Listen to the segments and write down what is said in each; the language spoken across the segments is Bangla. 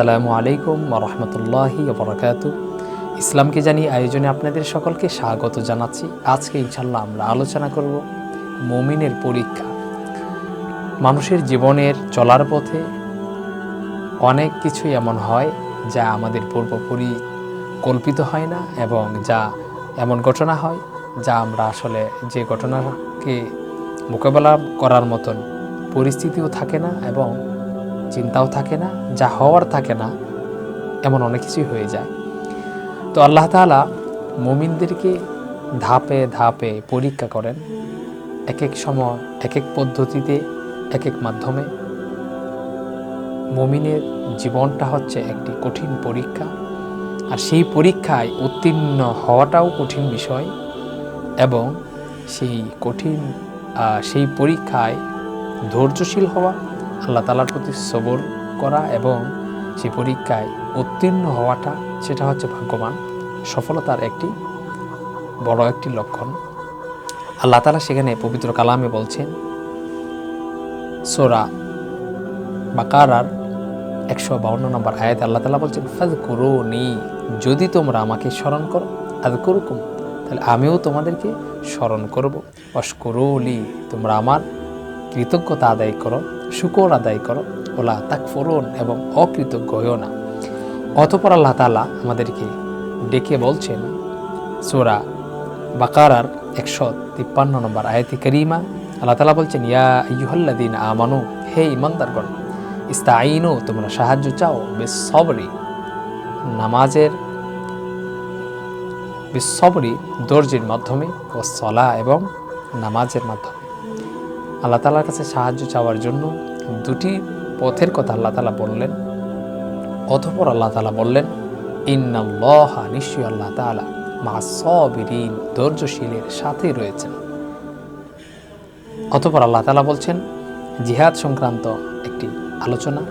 আসসালামু আলাইকুম রহমতুল্লাহি বরকাত ইসলামকে জানি আয়োজনে আপনাদের সকলকে স্বাগত জানাচ্ছি। আজকে ইনশাল্লাহ আমরা আলোচনা করব মমিনের পরীক্ষা। মানুষের জীবনের চলার পথে অনেক কিছুই এমন হয় যা আমাদের পূর্ব কল্পিত হয় না এবং যা এমন ঘটনা হয় যা আমরা আসলে যে ঘটনাকে মোকাবেলা করার মতন পরিস্থিতিও থাকে না এবং চিন্তাও থাকে না, যা হওয়ার থাকে না, এমন অনেক কিছুই হয়ে যায়। তো আল্লাহ তাআলা মুমিনদেরকে ধাপে ধাপে পরীক্ষা করেন এক এক সময় এক এক পদ্ধতিতে এক এক মাধ্যমে। মমিনের জীবনটা হচ্ছে একটি কঠিন পরীক্ষা, আর সেই পরীক্ষায় উত্তীর্ণ হওয়াটাও কঠিন বিষয় এবং সেই কঠিন সেই পরীক্ষায় ধৈর্যশীল হওয়া আল্লাহ তালার প্রতি সবর করা এবং যে পরীক্ষায় উত্তীর্ণ হওয়াটা, সেটা হচ্ছে ভাগ্যবান। সফলতার একটি বড় একটি লক্ষণ। আল্লাহ তালা সেখানে পবিত্র কালামে বলছেন, সোরা বাকারার একশো বাউন্ন নম্বর আয়াত আল্লাহ তালা বলছেন ফাজ করো নি যদি তোমরা আমাকে স্মরণ করো আজ করুকুম তাহলে আমিও তোমাদেরকে স্মরণ করব। অস্করলি তোমরা আমার কৃতজ্ঞতা আদায় করো। শুকর আদায় করো, ওলা তাক ফোরন এবং অকৃতজ্ঞ হয়েও না। অতপর আল্লাহ তালা আমাদেরকে ডেকে বলছেন, সোরা বাকারার একশো তিপ্পান্ন নম্বর আয়াতি করিমা, আল্লাহ তালা বলছেন, ইয়া ইউহল্লাদিন আমানু, হে ইমানদারগণ ইস্তাইনু তোমরা সাহায্য চাও বেশ সবরি নামাজের বিশ্ববরী দর্জির মাধ্যমে ও সলা এবং নামাজের মাধ্যমে। আল্লাহ তালার কাছে সাহায্য চাওয়ার জন্য দুটি পথের কথা আল্লাহ তালা বললেন। অতপর আল্লাহ তালা বললেন, ইন্নাল্লাহ নিশ্চয়ই আল্লাহ তালা মা সবিরিন, ধৈর্যশীলের সাথে রয়েছেন। অতপর আল্লাহ তালা বলছেন, জিহাদ সংক্রান্ত একটি আলোচনা,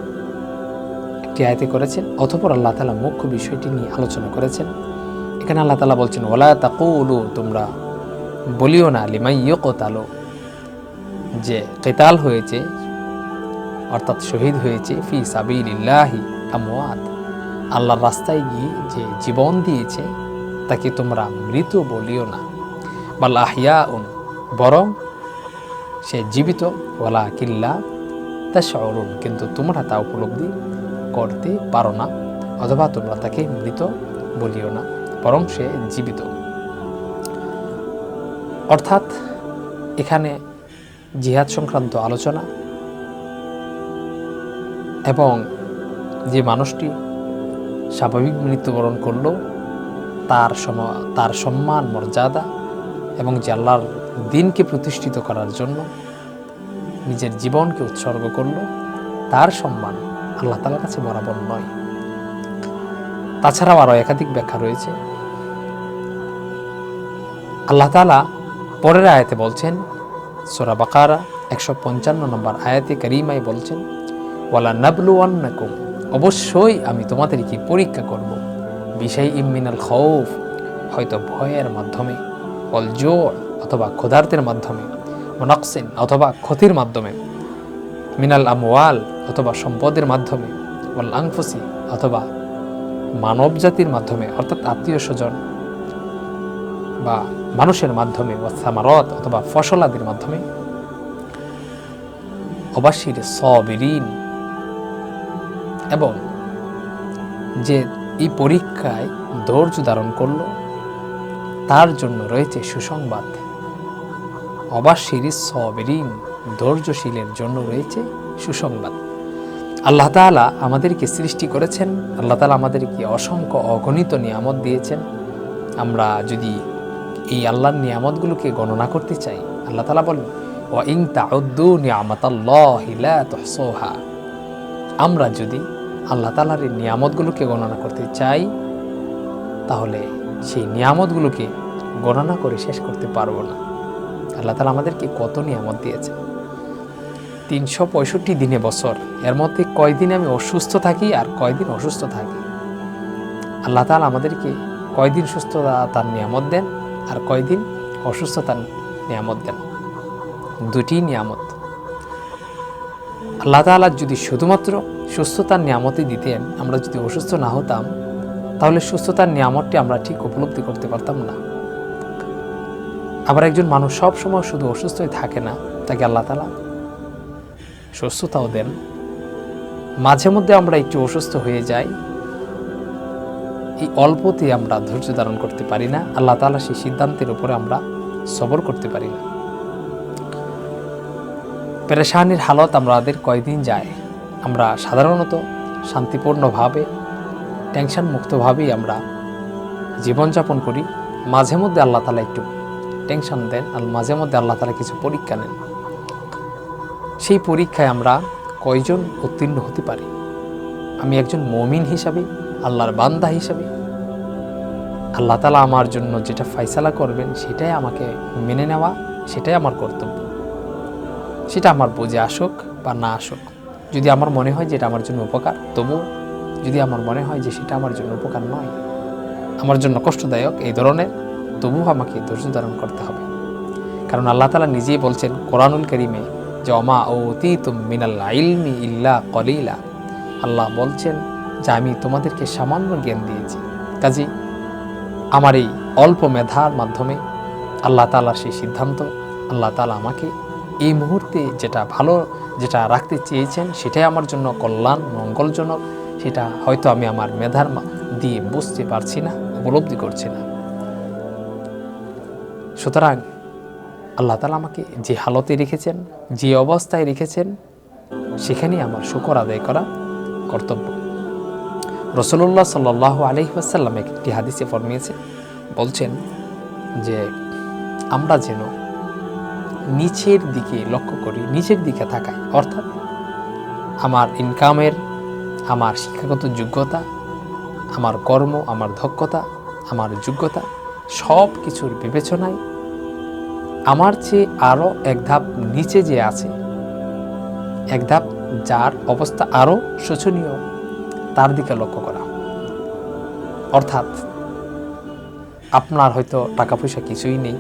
একটি আয়তে করেছেন। অতপর আল্লাহ তালা মুখ্য বিষয়টি নিয়ে আলোচনা করেছেন। এখানে আল্লাহ তালা বলছেন ওলা তাকুলু, তোমরা বলিও না লিমাই ইয়কতালো যে কেতাল হয়েছে, অর্থাৎ শহীদ হয়েছে, ফি সাবিলিল্লাহি আমওয়াত। আল্লাহর রাস্তায় গিয়ে যে জীবন দিয়েছে, তাকে তোমরা মৃত বলিও না। বাল আহিয়া উন বরং সে জীবিত ওলা কিল্লা তা শরুন কিন্তু তোমরা তা উপলব্ধি করতে পারো না, অথবা তোমরা তাকে মৃত বলিও না, বরং সে জীবিত। অর্থাৎ এখানে জিহাদ সংক্রান্ত আলোচনা এবং যে মানুষটি স্বাভাবিক মৃত্যুবরণ করল, তার সম, তার সম্মান, মর্যাদা এবং যে আল্লাহর দিনকে প্রতিষ্ঠিত করার জন্য নিজের জীবনকে উৎসর্গ করল, তার সম্মান আল্লাহ তালার কাছে বরাবর নয়। তাছাড়াও আরও একাধিক ব্যাখ্যা রয়েছে। আল্লাহ তালা পরের আয়াতে বলছেন সোরা বাকারা একশো পঞ্চান্ন নম্বর আয়াতে করিমাই বলছেন, ওয়ালা নাবলু আন্নাকুম অবশ্যই আমি তোমাদেরকে পরীক্ষা করব বিষয় ইমিনাল খৌফ, হয়তো ভয়ের মাধ্যমে অল জোর অথবা ক্ষুধার্তের মাধ্যমে, মনাকসিন অথবা ক্ষতির মাধ্যমে, মিনাল আমওয়াল অথবা সম্পদের মাধ্যমে, ওয়াল আংফুসি অথবা মানব জাতির মাধ্যমে, অর্থাৎ আত্মীয় স্বজন বা মানুষের মাধ্যমে বা সামারত অথবা ফসলাদির মাধ্যমে। অবাসির সবিরিন। এবং যে এই পরীক্ষায় ধৈর্য ধারণ করল, তার জন্য রয়েছে সুসংবাদ। অবাসির সবিরিন, ধৈর্যশীলের জন্য রয়েছে সুসংবাদ। আল্লাহ তাআলা আমাদেরকে সৃষ্টি করেছেন। আল্লাহ তাআলা আমাদেরকে অসংখ্য অগণিত নিয়ামত দিয়েছেন। আমরা যদি এই আল্লাহর নিয়ামতগুলোকে গণনা করতে চাই। আল্লাহ তাআলা বলেন ও ইং তাউদ্দু নিয়ামতাল্লাহি আমরা যদি আল্লাহ তাআলার এই নিয়ামতগুলোকে গণনা করতে চাই, তাহলে সেই নিয়ামতগুলোকে গণনা করে শেষ করতে পারব না। আল্লাহ তাআলা আমাদেরকে কত নিয়ামত দিয়েছে তিনশো পঁয়ষট্টি দিনে বছর, এর মধ্যে কয়দিন আমি অসুস্থ থাকি আর কয়দিন অসুস্থ থাকি? আল্লাহ তাআলা আমাদেরকে কয়দিন সুস্থতা তার নিয়ামত দেন? আর কয়দিন অসুস্থতার নিয়ামত দেন? দুটি নিয়ামত। আল্লাহ তাআলা যদি শুধুমাত্র সুস্থতার নিয়ামতই দিতেন, আমরা যদি অসুস্থ না হতাম, তাহলে সুস্থতার নিয়ামতটি আমরা ঠিক উপলব্ধি করতে পারতাম না। আবার একজন মানুষ সব সময় শুধু অসুস্থই থাকে না, তাকে আল্লাহ তালা সুস্থতাও দেন। মাঝে মধ্যে আমরা একটু অসুস্থ হয়ে যাই এই অল্পতে আমরা ধৈর্য ধারণ করতে পারি না, আল্লাহ তালা সেই সিদ্ধান্তের উপরে আমরা সবর করতে পারি না। পেরেশানির হালত আমাদের কয়দিন যায়? আমরা সাধারণত শান্তিপূর্ণভাবে টেনশন মুক্তভাবেই আমরা জীবনযাপন করি। মাঝে মধ্যে আল্লাহ তালা একটু টেনশন দেন, আর মাঝে মধ্যে আল্লাহ তালা কিছু পরীক্ষা নেন। সেই পরীক্ষায় আমরা কয়জন উত্তীর্ণ হতে পারি? আমি একজন মমিন হিসাবে আল্লাহর বান্দা হিসাবে। আল্লাহ তালা আমার জন্য যেটা ফয়সালা করবেন, সেটাই আমাকে মেনে নেওয়া, সেটাই আমার কর্তব্য। সেটা আমার বুঝে আসুক বা না আসুক। যদি আমার মনে হয় যে এটা আমার জন্য উপকার, তবু যদি আমার মনে হয় যে সেটা আমার জন্য উপকার নয়, আমার জন্য কষ্টদায়ক এই ধরনের, তবুও আমাকে ধৈর্য ধারণ করতে হবে। কারণ আল্লাহ তালা নিজেই বলছেন কোরআনুল করিমে যে অমা ও অতি তুম ইল্লা কলিলা। আল্লাহ বলছেন যে আমি তোমাদেরকে সামান্য জ্ঞান দিয়েছি। কাজী আমার এই অল্প মেধার মাধ্যমে আল্লাহ তালার সেই সিদ্ধান্ত, আল্লাহ তালা আমাকে এই মুহূর্তে যেটা ভালো, যেটা রাখতে চেয়েছেন সেটাই আমার জন্য কল্যাণ, মঙ্গলজনক, সেটা হয়তো আমি আমার মেধার দিয়ে বুঝতে পারছি না, উপলব্ধি করছি না। সুতরাং আল্লাহ তালা আমাকে যে হালতে রেখেছেন, যে অবস্থায় রেখেছেন, সেখানেই আমার শুকর আদায় করা কর্তব্য। রসুল্লাহ সাল্লাহ আলহিহাসাল্লাম একটি হাদিসে ফরমিয়েছে, বলছেন যে আমরা যেন নিচের দিকে লক্ষ্য করি, নিচের দিকে থাকাই। অর্থাৎ আমার ইনকামের আমার শিক্ষাগত যোগ্যতা, আমার কর্ম, আমার দক্ষতা, আমার যোগ্যতা সব কিছুর বিবেচনায় আমার চেয়ে আরও এক ধাপ নিচে যে আছে, এক ধাপ যার অবস্থা আরও শোচনীয়। তার দিকে লক্ষ্য করা। অর্থাৎ, আপনার হয়তো টাকা পয়সা কিছুই নেই।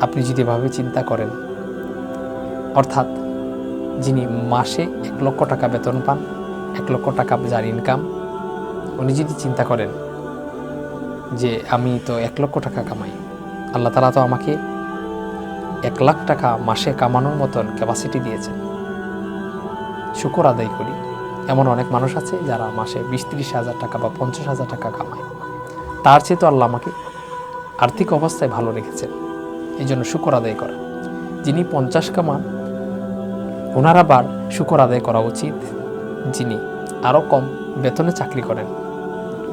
আপনি যদি এভাবে চিন্তা করেন, অর্থাৎ যিনি মাসে এক লক্ষ টাকা বেতন পান, এক লক্ষ টাকা যার ইনকাম উনি যদি চিন্তা করেন যে, আমি তো এক লক্ষ টাকা কামাই, আল্লাহ তালা তো আমাকে এক লাখ টাকা মাসে কামানোর মতন ক্যাপাসিটি দিয়েছেন। শুকর আদায় করি। এমন অনেক মানুষ আছে যারা মাসে বিশ ত্রিশ হাজার টাকা বা পঞ্চাশ হাজার টাকা কামায়। তার চেয়ে তো আল্লাহ আমাকে আর্থিক অবস্থায় ভালো রেখেছেন। এই জন্য শুকর আদায় করা যিনি পঞ্চাশ কামান, ওনার আবার শুকর আদায় করা উচিত। যিনি আরও কম বেতনে চাকরি করেন,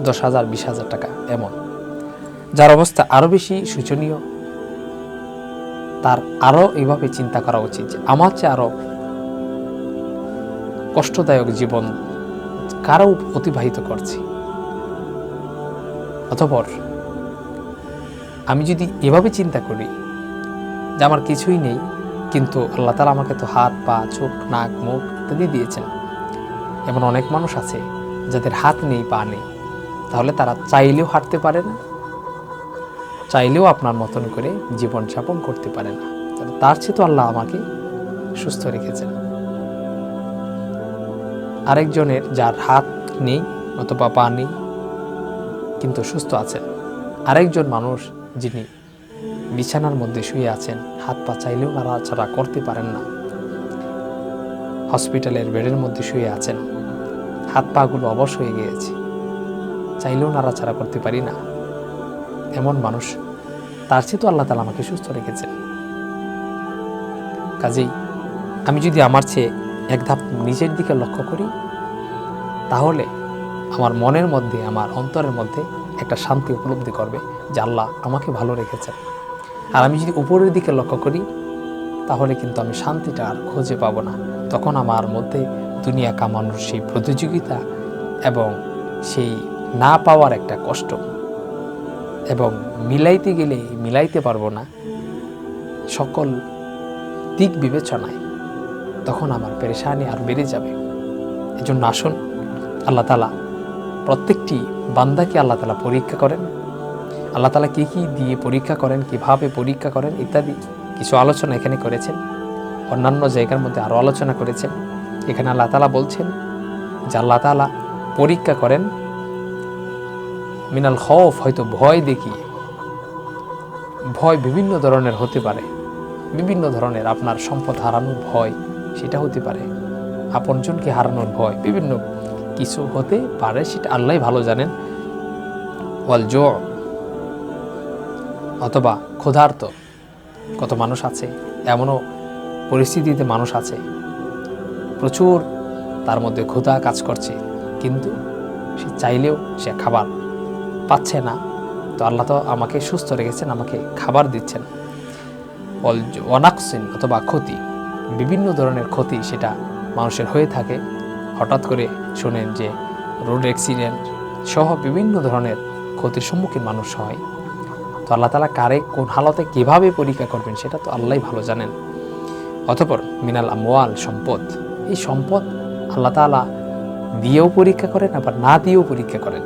দশ হাজার, বিশ হাজার টাকা এমন। যার অবস্থা আরও বেশি শোচনীয়। তার আরও এইভাবে চিন্তা করা উচিত যে, আমার চেয়ে আরও কষ্টদায়ক জীবন কারও অতিবাহিত করছি। অতপর আমি যদি এভাবে চিন্তা করি যে আমার কিছুই নেই, কিন্তু আল্লাহ তালা আমাকে তো হাত, পা, চোখ, নাক, মুখ ইত্যাদি দিয়েছেন। এমন অনেক মানুষ আছে যাদের হাত নেই, পা নেই। তাহলে তারা চাইলেও হাঁটতে পারে না, চাইলেও আপনার মতন করে জীবনযাপন করতে পারে না। তার চেয়ে তো আল্লাহ আমাকে সুস্থ রেখেছেন। আরেকজনের যার হাত নেই অথবা পা নেই, কিন্তু সুস্থ আছেন। আরেকজন মানুষ যিনি বিছানার মধ্যে শুয়ে আছেন, হাত পা চাইলেও নাড়াচাড়া করতে পারেন না। হসপিটালের বেডের মধ্যে শুয়ে আছেন। হাত পাগুলো অবশ হয়ে গিয়েছে। চাইলেও নাড়াচাড়া করতে পারি না। এমন মানুষ, তার চেয়ে তো আল্লাহ তালা আমাকে সুস্থ রেখেছেন। কাজেই আমি যদি আমার চেয়ে এক ধাপ নিজের দিকে লক্ষ্য করি, তাহলে আমার মনের মধ্যে, আমার অন্তরের মধ্যে একটা শান্তি উপলব্ধি করবে যে আল্লাহ আমাকে ভালো রেখেছেন। আর আমি যদি উপরের দিকে লক্ষ্য করি, তাহলে কিন্তু আমি শান্তিটা আর খুঁজে পাবো না। তখন আমার মধ্যে দুনিয়া কামানোর সেই প্রতিযোগিতা এবং সেই না পাওয়ার একটা কষ্ট এবং মিলাইতে গেলে, মিলাইতে পারব না, সকল দিক বিবেচনায় তখন আমার পেরেশানি আর বেড়ে যাবে। এজন্য আসুন, আল্লাহ তালা প্রত্যেকটি বান্দাকে আল্লাহ তালা পরীক্ষা করেন। আল্লাহ তালা কী কী দিয়ে পরীক্ষা করেন, কীভাবে পরীক্ষা করেন ইত্যাদি কিছু আলোচনা এখানে করেছেন। অন্যান্য জায়গার মধ্যে আরও আলোচনা করেছেন। এখানে আল্লাহ তালা বলছেন যে আল্লাহ তালা পরীক্ষা করেন, মিনাল খৌফ হয়তো ভয় দেখিয়ে। ভয় বিভিন্ন ধরনের হতে পারে। বিভিন্ন ধরনের আপনার সম্পদ হারানোর ভয়। সেটা হতে পারে। আপনজনকে হারানোর ভয়, বিভিন্ন কিছু হতে পারে, সেটা আল্লাহ ভালো জানেন। ওয়াল জ অথবা ক্ষুধার্ত, কত মানুষ আছে, এমনও পরিস্থিতিতে মানুষ আছে। প্রচুর তার মধ্যে ক্ষুধা কাজ করছে, কিন্তু সে চাইলেও সে খাবার পাচ্ছে না। তো আল্লাহ তো আমাকে সুস্থ রেখেছেন, আমাকে খাবার দিচ্ছেন। অনাক্সিন অথবা ক্ষতি। বিভিন্ন ধরনের ক্ষতি সেটা মানুষের হয়ে থাকে। হঠাৎ করে শোনেন যে রোড অ্যাক্সিডেন্ট সহ বিভিন্ন ধরনের ক্ষতির সম্মুখীন মানুষ হয়। তো আল্লাহ তালা কারে, কোন হালতে কীভাবে পরীক্ষা করবেন সেটা তো আল্লাহই ভালো জানেন। অতপর মিনাল আমওয়াল, সম্পদ। এই সম্পদ আল্লাহ তালা দিয়েও পরীক্ষা করেন আবার না দিয়েও পরীক্ষা করেন।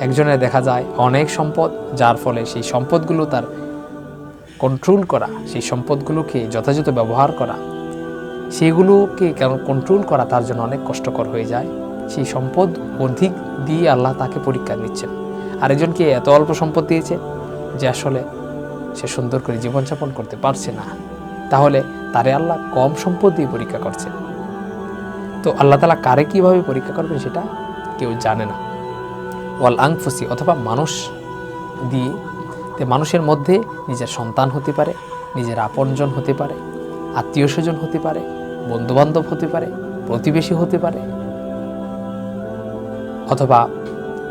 একজনের দেখা যায় অনেক সম্পদ, যার ফলে সেই সম্পদগুলো তার কন্ট্রোল করা, সেই সম্পদগুলোকে যথাযথ ব্যবহার করা, সেগুলোকে কেন কন্ট্রোল করা তার জন্য অনেক কষ্টকর হয়ে যায়। সেই সম্পদ অধিক দিয়ে আল্লাহ তাকে পরীক্ষা নিচ্ছেন। আরেকজনকে এত অল্প সম্পদ দিয়েছে যে আসলে সে সুন্দর করে জীবনযাপন করতে পারছে না। তাহলে তারে আল্লাহ কম সম্পদ দিয়ে পরীক্ষা করছে তো আল্লাহ তালা কারে কীভাবে পরীক্ষা করবেন সেটা কেউ জানে না। ওয়াল আংফুসি অথবা মানুষ দিয়ে তে মানুষের মধ্যে নিজের সন্তান হতে পারে, নিজের আপনজন হতে পারে আত্মীয় স্বজন হতে পারে, বন্ধুবান্ধব হতে পারে, প্রতিবেশী হতে পারে। অথবা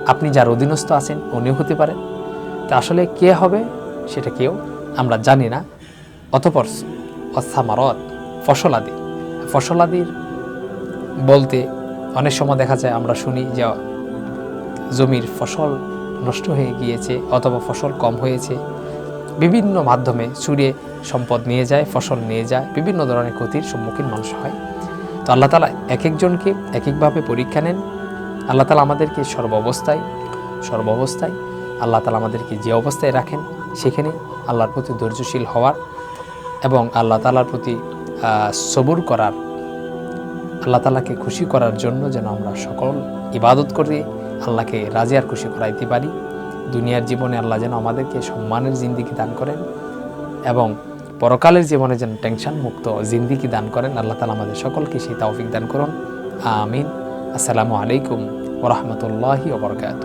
আপনি যার অধীনস্থ আছেন, উনিও হতে পারেন। তা আসলে কে হবে, সেটা কেউ আমরা জানি না। অতপর অসামারত, ফসলাদি। ফসলাদির বলতে অনেক সময় দেখা যায় আমরা শুনি যে জমির ফসল নষ্ট হয়ে গিয়েছে অথবা ফসল কম হয়েছে। বিভিন্ন মাধ্যমে চুরে সম্পদ নিয়ে যায়, ফসল নিয়ে যায়, বিভিন্ন ধরনের ক্ষতির সম্মুখীন মানুষ হয়। তো আল্লাহ তালা এক একজনকে এক একভাবে পরীক্ষা নেন। আল্লাহ তালা আমাদেরকে সর্বাবস্থায় সর্বাবস্থায় আল্লাহ তালা আমাদেরকে যে অবস্থায় রাখেন, সেখানে আল্লাহর প্রতি ধৈর্যশীল হওয়ার এবং আল্লাহ তালার প্রতি সবুর করার, আল্লাহ তালাকে খুশি করার জন্য যেন আমরা সকল ইবাদত করে আল্লাহকে রাজি আর খুশি করাইতে পারি। দুনিয়ার জীবনে আল্লাহ যেন আমাদেরকে সম্মানের জিন্দিগি দান করেন এবং পরকালের জীবনে যেন টেনশন মুক্ত জিন্দিগি দান করেন। আল্লাহ তালা আমাদের সকলকে সেই তাওফিক দান করুন। আমিন। আসসালামু আলাইকুম ওরহমতুল্লাহি ওবরকাত